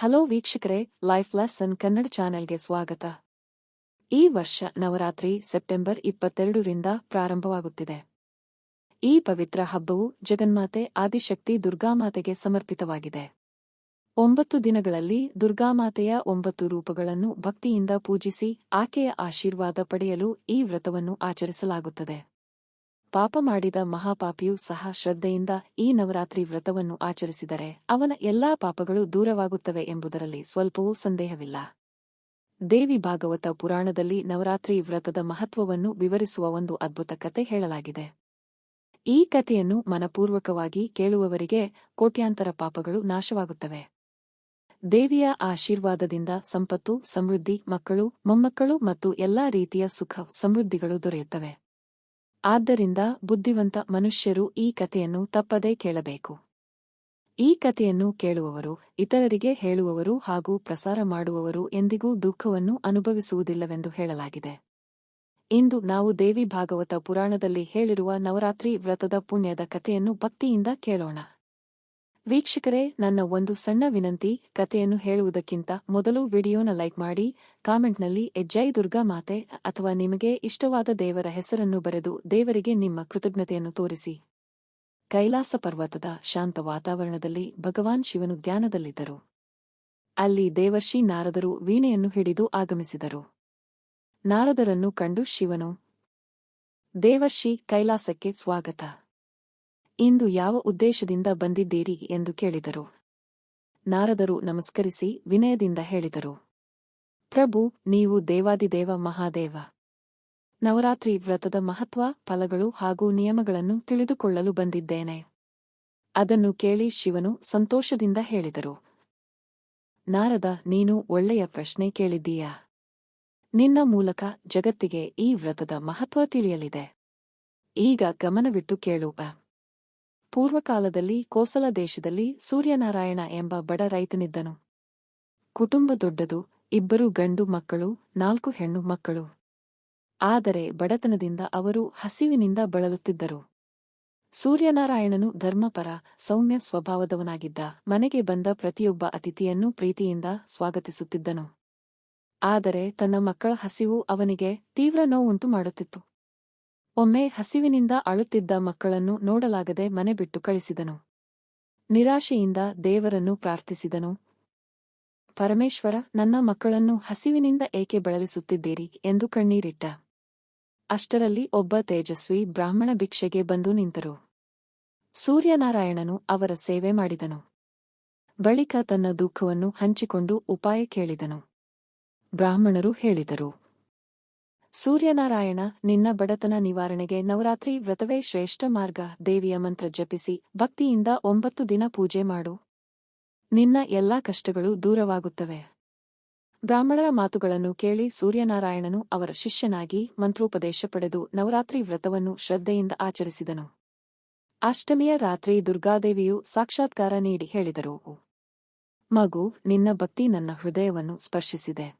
Hello ವೀಕ್ಷಕರೇ life lesson Kannada ಚಾನೆಲ್ಗೆ ಸ್ವಾಗತ. ಈ ವರ್ಷ ನವರಾತ್ರಿ ಸೆಪ್ಟೆಂಬರ್ ಇಪ್ಪತ್ತೆರಡರಿಂದ ಪ್ರಾರಂಭವಾಗುತ್ತಿದೆ. ಈ ಪವಿತ್ರ ಹಬ್ಬವು ಜಗನ್ಮಾತೆ ಆದಿಶಕ್ತಿ ದುರ್ಗಾಮಾತೆಗೆ ಸಮರ್ಪಿತವಾಗಿದೆ. ಒಂಬತ್ತು ದಿನಗಳಲ್ಲಿ ದುರ್ಗಾಮಾತೆಯ ಒಂಬತ್ತು ರೂಪಗಳನ್ನು ಭಕ್ತಿಯಿಂದ ಪೂಜಿಸಿ ಆಕೆಯ ಆಶೀರ್ವಾದ ಪಡೆಯಲು ಈ ವ್ರತವನ್ನು ಆಚರಿಸಲಾಗುತ್ತದೆ. ಪಾಪ ಮಾಡಿದ ಮಹಾಪಾಪಿಯು ಸಹ ಶ್ರದ್ಧೆಯಿಂದ ಈ ನವರಾತ್ರಿ ವ್ರತವನ್ನು ಆಚರಿಸಿದರೆ ಅವನ ಎಲ್ಲಾ ಪಾಪಗಳು ದೂರವಾಗುತ್ತವೆ ಎಂಬುದರಲ್ಲಿ ಸ್ವಲ್ಪವೂ ಸಂದೇಹವಿಲ್ಲ. ದೇವಿ ಭಾಗವತ ಪುರಾಣದಲ್ಲಿ ನವರಾತ್ರಿ ವ್ರತದ ಮಹತ್ವವನ್ನು ವಿವರಿಸುವ ಒಂದು ಅದ್ಭುತ ಕತೆ ಹೇಳಲಾಗಿದೆ. ಈ ಕಥೆಯನ್ನು ಮನಪೂರ್ವಕವಾಗಿ ಕೇಳುವವರಿಗೆ ಕೋಟ್ಯಾಂತರ ಪಾಪಗಳು ನಾಶವಾಗುತ್ತವೆ. ದೇವಿಯ ಆಶೀರ್ವಾದದಿಂದ ಸಂಪತ್ತು, ಸಮೃದ್ಧಿ, ಮಕ್ಕಳು, ಮೊಮ್ಮಕ್ಕಳು ಮತ್ತು ಎಲ್ಲಾ ರೀತಿಯ ಸುಖ, ಸಮೃದ್ಧಿಗಳು ದೊರೆಯುತ್ತವೆ. ಆದ್ದರಿಂದ ಬುದ್ಧಿವಂತ ಮನುಷ್ಯರು ಈ ಕಥೆಯನ್ನು ತಪ್ಪದೇ ಕೇಳಬೇಕು. ಈ ಕಥೆಯನ್ನು ಕೇಳುವವರು, ಇತರರಿಗೆ ಹೇಳುವವರು ಹಾಗೂ ಪ್ರಸಾರ ಮಾಡುವವರು ಎಂದಿಗೂ ದುಃಖವನ್ನು ಅನುಭವಿಸುವುದಿಲ್ಲವೆಂದು ಹೇಳಲಾಗಿದೆ. ಇಂದು ನಾವು ದೇವಿ ಭಾಗವತ ಪುರಾಣದಲ್ಲಿ ಹೇಳಿರುವ ನವರಾತ್ರಿ ವ್ರತದ ಪುಣ್ಯದ ಕಥೆಯನ್ನು ಭಕ್ತಿಯಿಂದ ಕೇಳೋಣ. ವೀಕ್ಷಕರೇ, ನನ್ನ ಒಂದು ಸಣ್ಣ ವಿನಂತಿ, ಕಥೆಯನ್ನು ಹೇಳುವುದಕ್ಕಿಂತ ಮೊದಲು ವಿಡಿಯೋನ ಲೈಕ್ ಮಾಡಿ, ಕಾಮೆಂಟ್ನಲ್ಲಿ ಎಜ್ಜೈ ದುರ್ಗಾ ಮಾತೆ ಅಥವಾ ನಿಮಗೆ ಇಷ್ಟವಾದ ದೇವರ ಹೆಸರನ್ನು ಬರೆದು ದೇವರಿಗೆ ನಿಮ್ಮ ಕೃತಜ್ಞತೆಯನ್ನು ತೋರಿಸಿ. ಕೈಲಾಸ ಪರ್ವತದ ಶಾಂತ ವಾತಾವರಣದಲ್ಲಿ ಭಗವಾನ್ ಶಿವನು ಧ್ಯಾನದಲ್ಲಿದ್ದರು. ಅಲ್ಲಿ ದೇವರ್ಷಿ ನಾರದರು ವೀಣೆಯನ್ನು ಹಿಡಿದು ಆಗಮಿಸಿದರು. ನಾರದರನ್ನು ಕಂಡು ಶಿವನು, ದೇವರ್ಷಿ, ಕೈಲಾಸಕ್ಕೆ ಸ್ವಾಗತ. ಇಂದು ಯಾವ ಉದ್ದೇಶದಿಂದ ಬಂದಿದ್ದೀರಿ ಎಂದು ಕೇಳಿದರು. ನಾರದರು ನಮಸ್ಕರಿಸಿ ವಿನಯದಿಂದ ಹೇಳಿದರು. ಪ್ರಭು, ನೀವು ದೇವಾದಿದೇವ ಮಹಾದೇವ. ನವರಾತ್ರಿ ವ್ರತದ ಮಹತ್ವ, ಫಲಗಳು ಹಾಗೂ ನಿಯಮಗಳನ್ನು ತಿಳಿದುಕೊಳ್ಳಲು ಬಂದಿದ್ದೇನೆ. ಅದನ್ನು ಕೇಳಿ ಶಿವನು ಸಂತೋಷದಿಂದ ಹೇಳಿದರು. ನಾರದ, ನೀನು ಒಳ್ಳೆಯ ಪ್ರಶ್ನೆ ಕೇಳಿದ್ದೀಯಾ. ನಿನ್ನ ಮೂಲಕ ಜಗತ್ತಿಗೆ ಈ ವ್ರತದ ಮಹತ್ವ ತಿಳಿಯಲಿದೆ. ಈಗ ಗಮನವಿಟ್ಟು ಕೇಳುವ ಪೂರ್ವಕಾಲದಲ್ಲಿ ಕೋಸಲ ದೇಶದಲ್ಲಿ ಸೂರ್ಯನಾರಾಯಣ ಎಂಬ ಬಡ ರೈತನಿದ್ದನು. ಕುಟುಂಬ ದೊಡ್ಡದು, ಇಬ್ಬರು ಗಂಡು ಮಕ್ಕಳು, ನಾಲ್ಕು ಹೆಣ್ಣು ಮಕ್ಕಳು. ಆದರೆ ಬಡತನದಿಂದ ಅವರು ಹಸಿವಿನಿಂದ ಬಳಲುತ್ತಿದ್ದರು. ಸೂರ್ಯನಾರಾಯಣನು ಧರ್ಮಪರ, ಸೌಮ್ಯ ಸ್ವಭಾವದವನಾಗಿದ್ದ, ಮನೆಗೆ ಬಂದ ಪ್ರತಿಯೊಬ್ಬ ಅತಿಥಿಯನ್ನು ಪ್ರೀತಿಯಿಂದ ಸ್ವಾಗತಿಸುತ್ತಿದ್ದನು. ಆದರೆ ತನ್ನ ಮಕ್ಕಳ ಹಸಿವು ಅವನಿಗೆ ತೀವ್ರ ನೋವುಂಟು ಮಾಡುತ್ತಿತ್ತು. ಒಮ್ಮೆ ಹಸಿವಿನಿಂದ ಅಳುತ್ತಿದ್ದ ಮಕ್ಕಳನ್ನು ನೋಡಲಾಗದೆ ಮನೆ ಬಿಟ್ಟು ಕಳಿಸಿದನು. ನಿರಾಶೆಯಿಂದ ದೇವರನ್ನು ಪ್ರಾರ್ಥಿಸಿದನು. ಪರಮೇಶ್ವರ, ನನ್ನ ಮಕ್ಕಳನ್ನು ಹಸಿವಿನಿಂದ ಏಕೆ ಬಳಲಿಸುತ್ತಿದ್ದೀರಿ ಎಂದು ಕಣ್ಣೀರಿಟ್ಟ. ಅಷ್ಟರಲ್ಲಿ ಒಬ್ಬ ತೇಜಸ್ವಿ ಬ್ರಾಹ್ಮಣ ಭಿಕ್ಷೆಗೆ ಬಂದು ನಿಂತರು. ಸೂರ್ಯನಾರಾಯಣನು ಅವರ ಸೇವೆ ಮಾಡಿದನು. ಬಳಿಕ ತನ್ನ ದುಃಖವನ್ನು ಹಂಚಿಕೊಂಡು ಉಪಾಯ ಕೇಳಿದನು. ಬ್ರಾಹ್ಮಣರು ಹೇಳಿದರು ಸೂರ್ಯನಾರಾಯಣ, ನಿನ್ನ ಬಡತನ ನಿವಾರಣೆಗೆ ನವರಾತ್ರಿ ವ್ರತವೇ ಶ್ರೇಷ್ಠ ಮಾರ್ಗ. ದೇವಿಯ ಮಂತ್ರ ಜಪಿಸಿ, ಭಕ್ತಿಯಿಂದ ಒಂಬತ್ತು ದಿನ ಪೂಜೆ ಮಾಡು. ನಿನ್ನ ಎಲ್ಲಾ ಕಷ್ಟಗಳು ದೂರವಾಗುತ್ತವೆ. ಬ್ರಾಹ್ಮಣರ ಮಾತುಗಳನ್ನು ಕೇಳಿ ಸೂರ್ಯನಾರಾಯಣನು ಅವರ ಶಿಷ್ಯನಾಗಿ ಮಂತ್ರೋಪದೇಶ ಪಡೆದು ನವರಾತ್ರಿ ವ್ರತವನ್ನು ಶ್ರದ್ಧೆಯಿಂದ ಆಚರಿಸಿದನು. ಅಷ್ಟಮಿಯ ರಾತ್ರಿ ದುರ್ಗಾದೇವಿಯು ಸಾಕ್ಷಾತ್ಕಾರ ನೀಡಿ ಹೇಳಿದರು ಮಗು, ನಿನ್ನ ಭಕ್ತಿ ನನ್ನ ಹೃದಯವನ್ನು ಸ್ಪರ್ಶಿಸಿದೆ.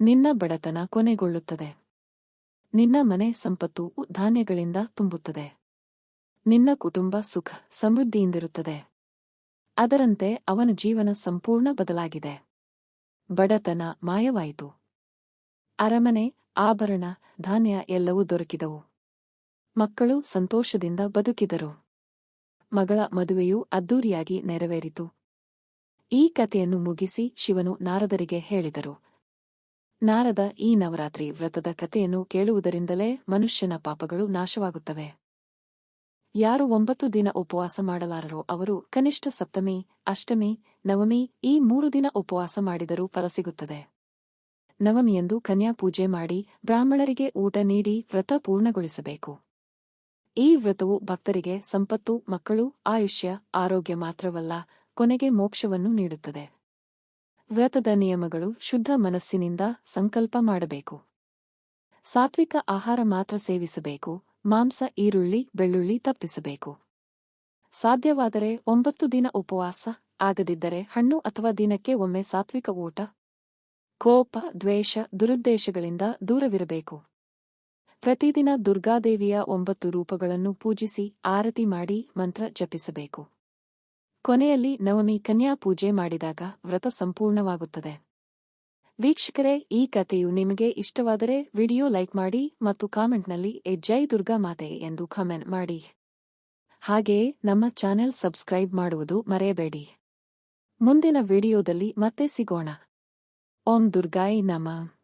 ನಿನ್ನ ಬಡತನ ಕೊನೆಗೊಳ್ಳುತ್ತದೆ. ನಿನ್ನ ಮನೆ ಸಂಪತ್ತು ಧಾನ್ಯಗಳಿಂದ ತುಂಬುತ್ತದೆ. ನಿನ್ನ ಕುಟುಂಬ ಸುಖ ಸಮೃದ್ಧಿಯಿಂದಿರುತ್ತದೆ. ಅದರಂತೆ ಅವನ ಜೀವನ ಸಂಪೂರ್ಣ ಬದಲಾಗಿದೆ. ಬಡತನ ಮಾಯವಾಯಿತು. ಅರಮನೆ, ಆಭರಣ, ಧಾನ್ಯ ಎಲ್ಲವೂ ದೊರಕಿದವು. ಮಕ್ಕಳು ಸಂತೋಷದಿಂದ ಬದುಕಿದರು. ಮಗಳ ಮದುವೆಯೂ ಅದ್ದೂರಿಯಾಗಿ ನೆರವೇರಿತು. ಈ ಕಥೆಯನ್ನು ಮುಗಿಸಿ ಶಿವನು ನಾರದರಿಗೆ ಹೇಳಿದರು. ನಾರದ ಈ ನವರಾತ್ರಿ ವ್ರತದ ಕಥೆಯನ್ನು ಕೇಳುವುದರಿಂದಲೇ ಮನುಷ್ಯನ ಪಾಪಗಳು ನಾಶವಾಗುತ್ತವೆ. ಯಾರು ಒಂಬತ್ತು ದಿನ ಉಪವಾಸ ಮಾಡಲಾರರೋ ಅವರು ಕನಿಷ್ಠ ಸಪ್ತಮಿ, ಅಷ್ಟಮಿ, ನವಮಿ ಈ ಮೂರು ದಿನ ಉಪವಾಸ ಮಾಡಿದರೂ ಫಲ ಸಿಗುತ್ತದೆ. ನವಮಿಯಂದು ಕನ್ಯಾಪೂಜೆ ಮಾಡಿ ಬ್ರಾಹ್ಮಣರಿಗೆ ಊಟ ನೀಡಿ ವ್ರತ ಪೂರ್ಣಗೊಳಿಸಬೇಕು. ಈ ವ್ರತವು ಭಕ್ತರಿಗೆ ಸಂಪತ್ತು, ಮಕ್ಕಳು, ಆಯುಷ್ಯ, ಆರೋಗ್ಯ ಮಾತ್ರವಲ್ಲ, ಕೊನೆಗೆ ಮೋಕ್ಷವನ್ನು ನೀಡುತ್ತದೆ. ವ್ರತದ ನಿಯಮಗಳು ಶುದ್ಧ ಮನಸ್ಸಿನಿಂದ ಸಂಕಲ್ಪ ಮಾಡಬೇಕು. ಸಾತ್ವಿಕ ಆಹಾರ ಮಾತ್ರ ಸೇವಿಸಬೇಕು, ಮಾಂಸ, ಈರುಳ್ಳಿ, ಬೆಳ್ಳುಳ್ಳಿ ತಪ್ಪಿಸಬೇಕು. ಸಾಧ್ಯವಾದರೆ ಒಂಬತ್ತು ದಿನ ಉಪವಾಸ ಆಗದಿದ್ದರೆ ಹಣ್ಣು ಅಥವಾ ದಿನಕ್ಕೆ ಒಮ್ಮೆ ಸಾತ್ವಿಕ ಊಟ, ಕೋಪ, ದ್ವೇಷ, ದುರುದ್ದೇಶಗಳಿಂದ ದೂರವಿರಬೇಕು. ಪ್ರತಿದಿನ ದುರ್ಗಾದೇವಿಯ ಒಂಬತ್ತು ರೂಪಗಳನ್ನು ಪೂಜಿಸಿ, ಆರತಿ ಮಾಡಿ, ಮಂತ್ರ ಜಪಿಸಬೇಕು. ಕೊನೆಯಲ್ಲಿ ನವಮಿ ಕನ್ಯಾ ಪೂಜೆ ಮಾಡಿದಾಗ ವ್ರತ ಸಂಪೂರ್ಣವಾಗುತ್ತದೆ. ವೀಕ್ಷಕರೇ, ಈ ಕಥೆಯು ನಿಮಗೆ ಇಷ್ಟವಾದರೆ ವಿಡಿಯೋ ಲೈಕ್ ಮಾಡಿ ಮತ್ತು ಕಾಮೆಂಟ್ನಲ್ಲಿ ಎ ಜೈ ದುರ್ಗಾ ಮಾತೆ ಎಂದು ಕಮೆಂಟ್ ಮಾಡಿ. ಹಾಗೆಯೇ ನಮ್ಮ ಚಾನೆಲ್ ಸಬ್ಸ್ಕ್ರೈಬ್ ಮಾಡುವುದು ಮರೆಯಬೇಡಿ. ಮುಂದಿನ ವಿಡಿಯೋದಲ್ಲಿ ಮತ್ತೆ ಸಿಗೋಣ. ಓಂ ದುರ್ಗಾಯಿ ನಮಃ.